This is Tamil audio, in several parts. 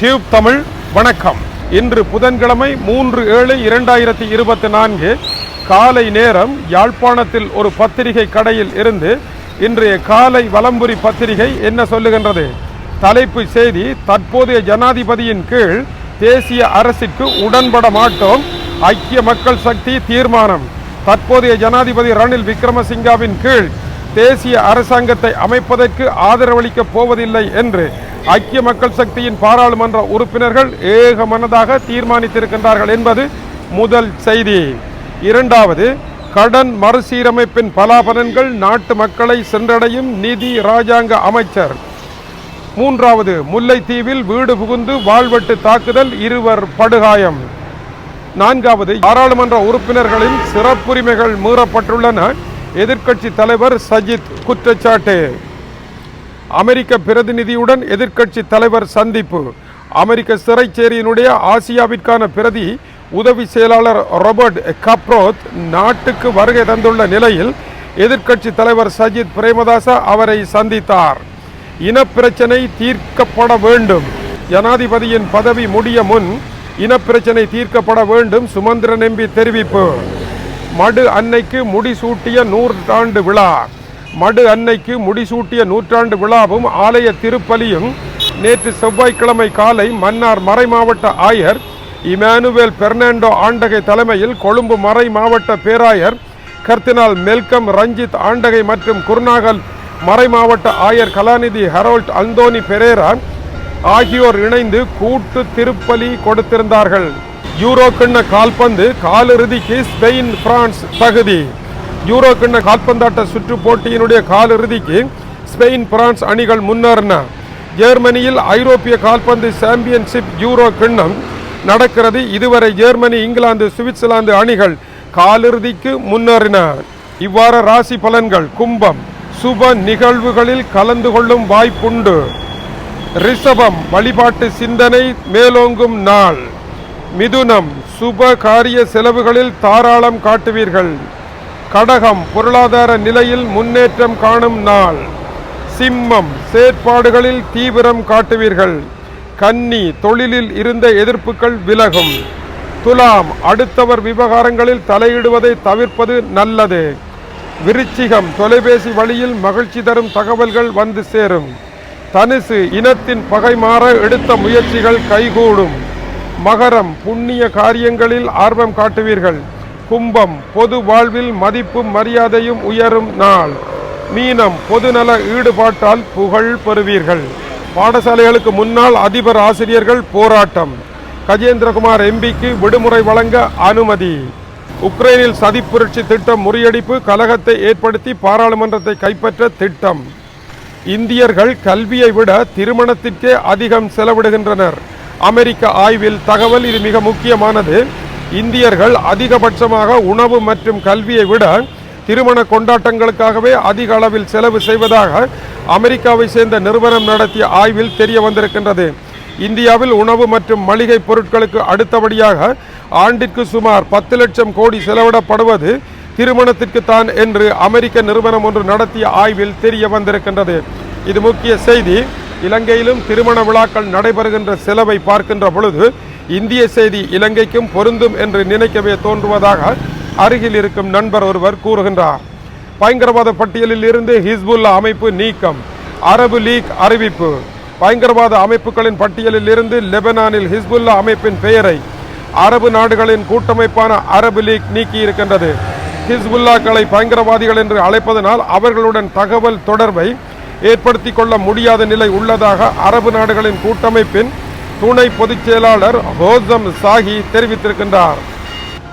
டியூப் தமிழ் வணக்கம். இன்று புதன்கிழமை மூன்று ஏழு இரண்டாயிரத்தி இருபத்தி நான்கு காலை நேரம் யாழ்ப்பாணத்தில் ஒரு பத்திரிகை கடையில் இருந்து இன்றைய காலை வலம்புரி பத்திரிகை என்ன சொல்லுகின்றது? தலைப்பு செய்தி தற்போதைய ஜனாதிபதியின் கீழ் தேசிய அரசிற்கு உடன்பட மாட்டோம் ஐக்கிய மக்கள் சக்தி தீர்மானம். தற்போதைய ஜனாதிபதி ரணில் விக்ரமசிங்காவின் கீழ் தேசிய அரசாங்கத்தை அமைப்பதற்கு ஆதரவளிக்கப் போவதில்லை என்று ஐக்கிய மக்கள் சக்தியின் பாராளுமன்ற உறுப்பினர்கள் ஏகமனதாக தீர்மானித்திருக்கின்றார்கள் என்பது முதல் செய்தி. இரண்டாவது கடன் மறுசீரமைப்பின் பலாபலன்கள் நாட்டு மக்களை சென்றடையும் நிதி ராஜாங்க அமைச்சர். மூன்றாவது முல்லைத்தீவில் வீடு புகுந்து வாழ்வெட்டு தாக்குதல் இருவர் படுகாயம். நான்காவது பாராளுமன்ற உறுப்பினர்களின் சிறப்புரிமைகள் மீறப்பட்டுள்ளன. எதிர்க்கட்சி தலைவர் சஜித் குற்றச்சாட்டு. அமெரிக்க பிரதிநிதியுடன் எதிர்க்கட்சி தலைவர் சந்திப்பு. அமெரிக்க சிறைச்சேரியினுடைய ஆசியாவிற்கான பிரதி உதவி செயலாளர் ராபர்ட் கப்ரோத் நாட்டுக்கு வருகை தந்துள்ள நிலையில் எதிர்க்கட்சி தலைவர் சஜித் பிரேமதாச அவரை சந்தித்தார். இனப்பிரச்சனை தீர்க்கப்பட வேண்டும். ஜனாதிபதியின் பதவி முடிய முன் இனப்பிரச்சனை தீர்க்கப்பட வேண்டும் சுமந்திரன் எம்பி தெரிவிப்பு. மடு அன்னைக்கு முடிசூட்டிய நூற்றாண்டு விழா. மடு அன்னைக்கு முடிசூட்டிய நூற்றாண்டு விழாவும் ஆலய திருப்பலியும் நேற்று செவ்வாய்க்கிழமை காலை மன்னார் மறை மாவட்ட ஆயர் இமானுவேல் பெர்னாண்டோ ஆண்டகை தலைமையில் கொழும்பு மறை மாவட்ட பேராயர் கர்தினால் மெல்கம் ரஞ்சித் ஆண்டகை மற்றும் குருநாகல் மறை மாவட்ட ஆயர் கலாநிதி ஹரோல்ட் அந்தோனி பெரேரா ஆகியோர் இணைந்து கூட்டு திருப்பலி கொடுத்திருந்தார்கள். யூரோ கிண்ண கால்பந்து காலிறுதிக்கு ஸ்பெயின் பிரான்ஸ் தகுதி. யூரோ கிண்ண கால்பந்தாட்ட சுற்று போட்டியினுடைய காலிறுதிக்கு ஸ்பெயின் பிரான்ஸ் அணிகள் முன்னேறின. ஜெர்மனியில் ஐரோப்பிய கால்பந்து சாம்பியன்ஷிப் யூரோ கிண்ணம் நடக்கிறது. இதுவரை ஜெர்மனி இங்கிலாந்து சுவிட்சர்லாந்து அணிகள் காலிறுதிக்கு முன்னேறின. இவ்வாறு ராசி பலன்கள் கும்பம் சுப நிகழ்வுகளில் கலந்து கொள்ளும் வாய்ப்புண்டு. ரிஷபம் வழிபாட்டு சிந்தனை மேலோங்கும் நாள். மிதுனம் சுப காரிய செலவுகளில் தாராளம் காட்டுவீர்கள். கடகம் பொருளாதார நிலையில் முன்னேற்றம் காணும் நாள். சிம்மம் செயற்பாடுகளில் தீவிரம் காட்டுவீர்கள். கன்னி தொழிலில் இருந்த எதிர்ப்புகள் விலகும். துலாம் அடுத்தவர் விவகாரங்களில் தலையிடுவதை தவிர்ப்பது நல்லது. விருச்சிகம் தொலைபேசி வழியில் மகிழ்ச்சி தரும் தகவல்கள் வந்து சேரும். தனுசு இனத்தின் பகை மாற எடுத்த முயற்சிகள் கைகூடும். மகரம் புண்ணிய காரியங்களில் ஆர்வம் காட்டுவீர்கள். கும்பம் பொது வாழ்வில் மதிப்பும் மரியாதையும் உயரும் நாள். மீனம் பொதுநல ஈடுபாட்டால் புகழ் பெறுவீர்கள். பாடசாலைகளுக்கு முன்னாள் அதிபர் ஆசிரியர்கள் போராட்டம். கஜேந்திரகுமார் எம்பிக்கு விடுமுறை வழங்க அனுமதி. உக்ரைனில் சதி புரட்சி திட்டம் முறியடிப்பு கலகத்தை ஏற்படுத்தி பாராளுமன்றத்தை கைப்பற்ற திட்டம். இந்தியர்கள் கல்வியை விட திருமணத்திற்கே அதிகம் செலவிடுகின்றனர். அமெரிக்க ஆய்வில் தகவல் இது மிக முக்கியமானது. இந்தியர்கள் அதிகபட்சமாக உணவு மற்றும் கல்வியை விட திருமண கொண்டாட்டங்களுக்காகவே அதிக அளவில் செலவு செய்வதாக அமெரிக்காவை சேர்ந்த நிறுவனம் நடத்திய ஆய்வில் தெரிய வந்திருக்கின்றது. இந்தியாவில் உணவு மற்றும் மளிகை பொருட்களுக்கு அடுத்தபடியாக ஆண்டிற்கு சுமார் பத்து லட்சம் கோடி செலவிடப்படுவது திருமணத்திற்கு தான் என்று அமெரிக்க நிறுவனம் ஒன்று நடத்திய ஆய்வில் தெரிய வந்திருக்கின்றது. இது முக்கிய செய்தி. இலங்கையிலும் திருமண விழாக்கள் நடைபெறுகின்ற செலவை பார்க்கின்ற பொழுது இந்திய செய்தி இலங்கைக்கும் பொருந்தும் என்று நினைக்கவே தோன்றுவதாக அருகில் இருக்கும் நண்பர் ஒருவர் கூறுகின்றார். பயங்கரவாத பட்டியலில் இருந்து ஹிஸ்புல்லா அமைப்பு நீக்கம். அரபு லீக் அறிவிப்பு. பயங்கரவாத அமைப்புகளின் பட்டியலில் இருந்து லெபனானில் ஹிஸ்புல்லா அமைப்பின் பெயரை அரபு நாடுகளின் கூட்டமைப்பான அரபு லீக் நீக்கி இருக்கின்றது ஹிஸ்புல்லாக்களை பயங்கரவாதிகள் என்று அழைப்பதனால் அவர்களுடன் தகவல் தொடர்பை ஏற்படுத்தி கொள்ள முடியாத நிலை உள்ளதாக அரபு நாடுகளின் கூட்டமைப்பின் துணை பொதுச் செயலாளர் ஹோசம் சாஹி தெரிவித்திருக்கின்றார்.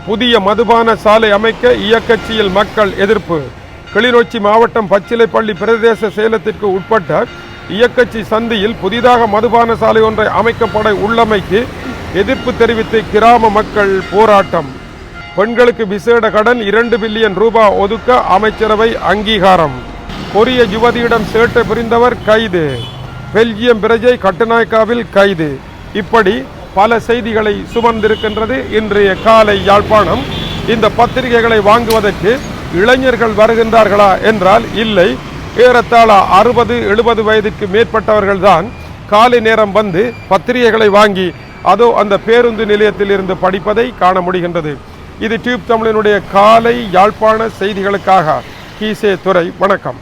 புதிய மதுபான சாலை அமைக்க இயக்கட்சியில் மக்கள் எதிர்ப்பு. கிளிநொச்சி மாவட்டம் பச்சிலைப்பள்ளி பிரதேச சேலத்திற்கு உட்பட்ட இயக்கச்சி சந்தியில் புதிதாக மதுபான சாலை ஒன்றை அமைக்கப்பட உள்ளமைக்கு எதிர்ப்பு தெரிவித்து கிராம மக்கள் போராட்டம். பெண்களுக்கு விசேட கடன் இரண்டு பில்லியன் ரூபாய் ஒதுக்க அமைச்சரவை அங்கீகாரம். கொரிய யுவதியிடம் சேட்டை புரிந்தவர் கைது. பெல்ஜியம் பிரஜை கட்டுநாயக்காவில் கைது. இப்படி பல செய்திகளை சுமந்திருக்கின்றது இன்றைய காலை யாழ்ப்பாணம். இந்த பத்திரிகைகளை வாங்குவதற்கு இளைஞர்கள் வருகின்றார்களா என்றால் இல்லை. ஏறத்தாழ அறுபது எழுபது வயதிற்கு மேற்பட்டவர்கள்தான் காலை நேரம் வந்து பத்திரிகைகளை வாங்கி அதோ அந்த பேருந்து நிலையத்தில் இருந்து படிப்பதை காண முடிகின்றது. இது டியூப் தமிழினுடைய காலை யாழ்ப்பாண செய்திகளுக்காக கீசே துறை வணக்கம்.